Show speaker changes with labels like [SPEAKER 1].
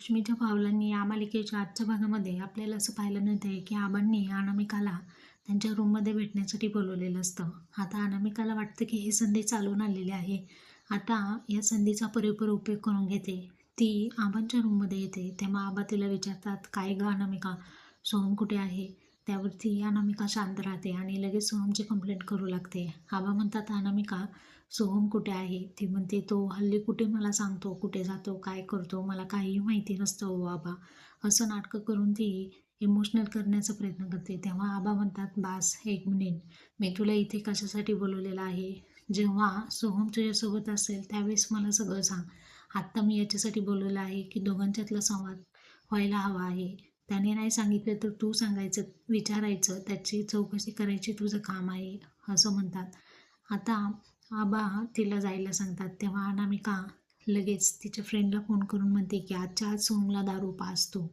[SPEAKER 1] लक्ष्मीच्या पावलांनी या मालिकेच्या आजच्या भागामध्ये आपल्याला असं पाहायला मिळतंय की आबांनी अनामिकाला त्यांच्या रूममध्ये भेटण्यासाठी बोलवलेलं असतं. आता अनामिकाला वाटतं की ही संधी चालून आलेली आहे. आता या संधीचा पुरेपूर उपयोग करून घेते. ती आबांच्या रूममध्ये येते. तेव्हा आबा तिला विचारतात काय ग अनामिका? सोहम कुठे आहे? त्यावरती अनामिका शांत राहते आणि लगेच सोहमची कंप्लेंट करू लागते. आबा म्हणतात अनामिका सोहम कुठे आहे? ती म्हणते तो हल्ली कुठे मला सांगतो? कुठे जातो? काय करतो? मला काहीही माहिती नसतं हो आबा. असं नाटकं करून ती इमोशनल करण्याचा प्रयत्न करते. तेव्हा आबा म्हणतात बास एक मिनिट. मी तुला इथे कशासाठी बोलवलेलं आहे? जेव्हा सोहम तुझ्यासोबत असेल त्यावेळेस मला सगळं सांग. आत्ता मी याच्यासाठी बोलवलं आहे की दोघांच्यातला संवाद व्हायला हवा आहे. त्याने नाही सांगितलं तर तू सांगायचं विचारायचं त्याची चौकशी करायची तुझं काम आहे असं म्हणतात. आता आबा तिला जायला सांगतात तेव्हा अनामिका लगेच तिच्या फ्रेंडला फोन करून म्हणते की आजच्या आज सोमला दारू पास तू